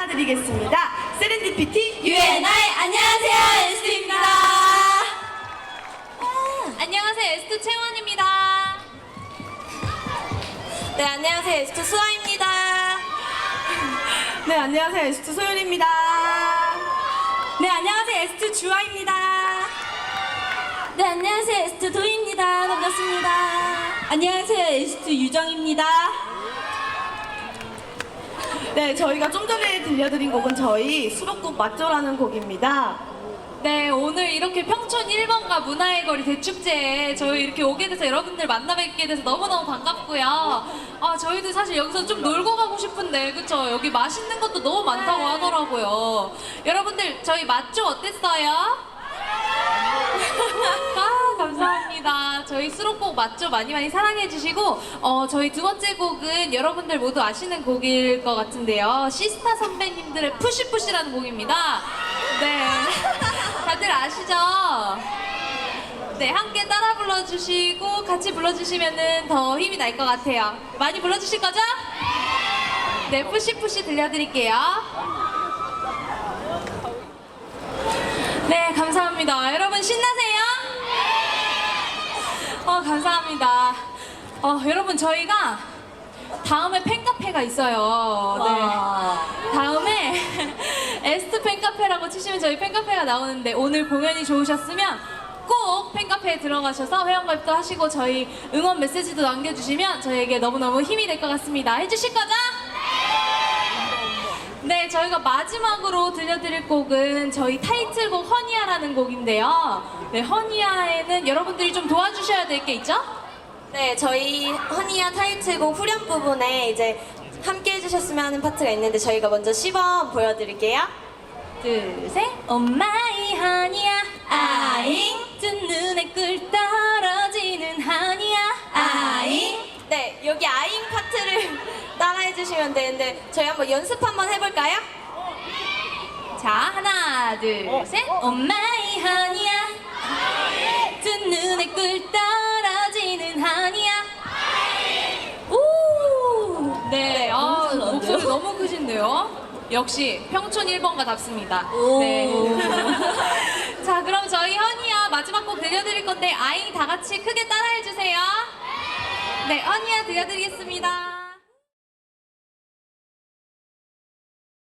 인사드리겠습니다. 세렌디피티 UNI 안녕하세요 에스트입니다. 안녕하세요 에스트 채원입니다. 네 안녕하세요 에스트 수아입니다. 네, 안녕하세요. 에스트 소연입니다. 네 안녕하세요 에스트 주아입니다. 네 안녕하세요 에스트 도희입니다. 반갑습니다. 안녕하세요 에스트 유정입니다. 네, 저희가 좀 전에 들려드린 곡은 저희 수록곡 맞죠라는 곡입니다. 네, 오늘 이렇게 평촌 1번가 문화의 거리 대축제에 저희 이렇게 오게 돼서 여러분들 만나 뵙게 돼서 너무너무 반갑고요. 아, 저희도 사실 여기서 좀 놀고 가고 싶은데, 그쵸? 여기 맛있는 것도 너무 많다고 하더라고요. 여러분들, 저희 맛조 어땠어요? 저희 수록곡 맛조 많이 많이 사랑해주시고, 어, 저희 두 번째 곡은 여러분들 모두 아시는 곡일 것 같은데요. 시스타 선배님들의 푸시푸시라는 곡입니다. 네. 다들 아시죠? 네, 함께 따라 불러주시고 같이 불러주시면 더 힘이 날 것 같아요. 많이 불러주실 거죠? 네, 푸시푸시 들려드릴게요. 네, 감사합니다. 여러분 신나세요? 어, 감사합니다. 어, 여러분 저희가 다음에 팬카페가 있어요. 네. 다음에 에스트 팬카페라고 치시면 저희 팬카페가 나오는데 오늘 공연이 좋으셨으면 꼭 팬카페에 들어가셔서 회원가입도 하시고 저희 응원 메시지도 남겨주시면 저희에게 너무너무 힘이 될 것 같습니다. 해주실 거죠? 네, 저희가 마지막으로 들려드릴 곡은 저희 타이틀곡 허니아라는 곡인데요. 네, 허니아에는 여러분들이 좀 도와주셔야 될 게 있죠? 네, 저희 허니야 타이틀곡 후렴 부분에 이제 함께 해주셨으면 하는 파트가 있는데 저희가 먼저 시범 보여드릴게요. 둘, 셋. 엄마이 하니야 아잉 두 눈에 꿀 떨어지는 하니야 아잉 네, 여기 아잉 파트를 따라해 주시면 되는데 저희 한번 연습 한번 해볼까요? 자 하나 둘셋 엄마이 하니야 두 눈에 꿀 떨어지는 하니야 오! 네, 아, 목소리 너무 크신데요? 역시 평촌 1번가답습니다. 네. 자, 그럼 저희 현이야 마지막 곡 들려드릴 건데 아이 다 같이 크게 따라해 주세요. 네, 현이야 들려드리겠습니다.